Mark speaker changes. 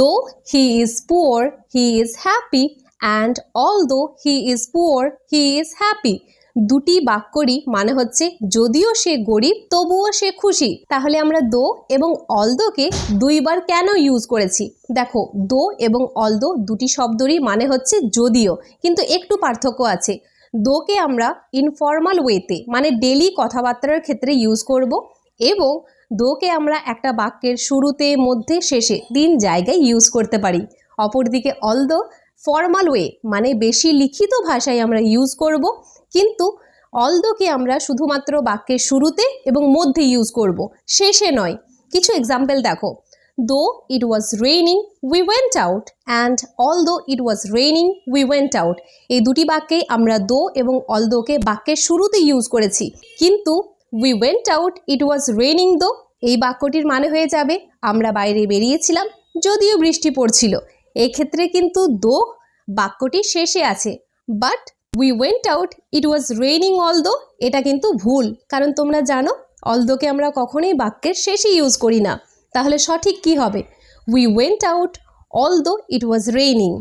Speaker 1: Though he is poor he is happy and though he is poor he is happy দুটি বাক্যরই মানে হচ্ছে, যদিও সে গরিব, তবুও সে খুশি। তাহলে আমরা দো এবং অলদোকে দুইবার কেন ইউজ করেছি? দেখো দো এবং অলদো দুটি শব্দরই মানে হচ্ছে, যদিও। কিন্তু একটু পার্থক্য আছে। দোকে আমরা ইনফর্মাল ওয়েতে মানে ডেলি কথাবার্তার ক্ষেত্রে ইউজ করব এবং দোকে আমরা একটা বাক্যের শুরুতে, মধ্যে, শেষে তিন জায়গায় ইউজ করতে পারি। অপরদিকে অলদো ফর্মাল ওয়ে মানে বেশি লিখিত ভাষায় আমরা ইউজ করব, কিন্তু অল দোকে আমরা শুধুমাত্র বাক্যের শুরুতে এবং মধ্যে ইউজ করব, শেষে নয়। কিছু এক্সাম্পল দেখো। Though it was raining we went out and although it was raining we went out এই দুটি বাক্যেই আমরা দো এবং অল দোকে বাক্যের শুরুতে ইউজ করেছি। কিন্তু we went out it was raining though এই বাক্যটির মানে হয়ে যাবে, আমরা বাইরে বেরিয়েছিলাম, যদিও বৃষ্টি পড়ছিল। এক্ষেত্রে কিন্তু দো বাক্যটি শেষে আছে। But we went out it was raining although এটা কিন্তু ভুল। কারণ তোমরা জানো অলদোকে আমরা কখনোই বাক্যের শেষে ইউজ করি না। তাহলে সঠিক কি হবে? উই ওয়েন্ট আউট অল দো ইট ওয়াজ রেইনিং